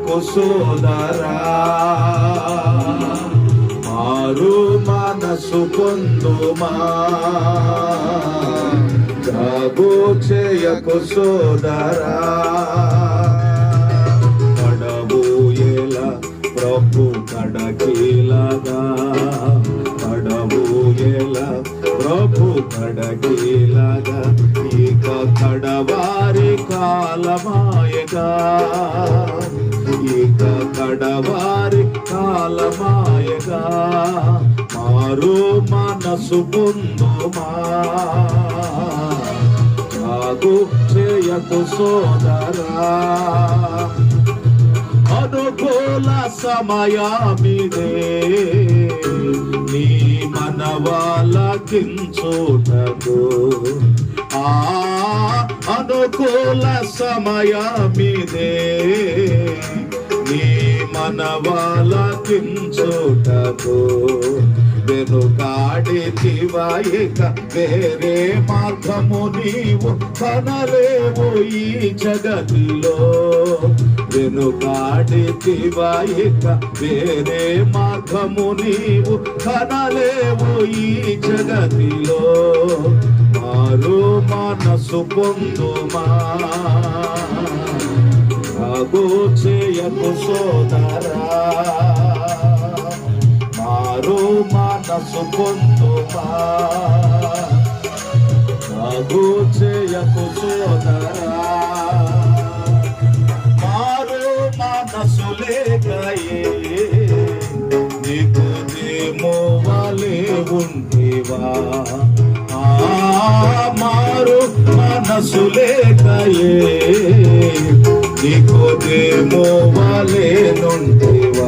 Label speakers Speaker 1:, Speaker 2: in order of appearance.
Speaker 1: చేయకు సోదరా మారు మనసు పొందుమా. జాగు చేయకు సోదరా పడబోయేల ప్రభు కడకీలగా. పడబోయేల ప్రభు కడకీలగా. ఇక కడవారి కాలమాయగా. గడవారి కాలమాయగా మారు మనసు పొందుమా కాగు చేయకు సోదరా. అనుకూల సమయామిదే నీ మనవాలకించుటకు. ఆ అనుకూల సమయామిదే నీ మనవాలకించుటకు వెనుకాడితివా ఇక వేరే మార్గము నీవు కనలేవు ఈ జగతిలో. వెనుకాడితివా ఇక వేరే మార్గము నీవు కనలేవు ఈ జగతిలో. మారు మనసు పొందుమా. కాగు ప్రియపు సోదరా. మారు మనసు పొందుమా. కాగు చేయకు సోదరా. మారు మనసు లేకయే. నీకు దేమో వలే ఉంటివా మారు మనసు లేకయే. dijo que mo vale donde va.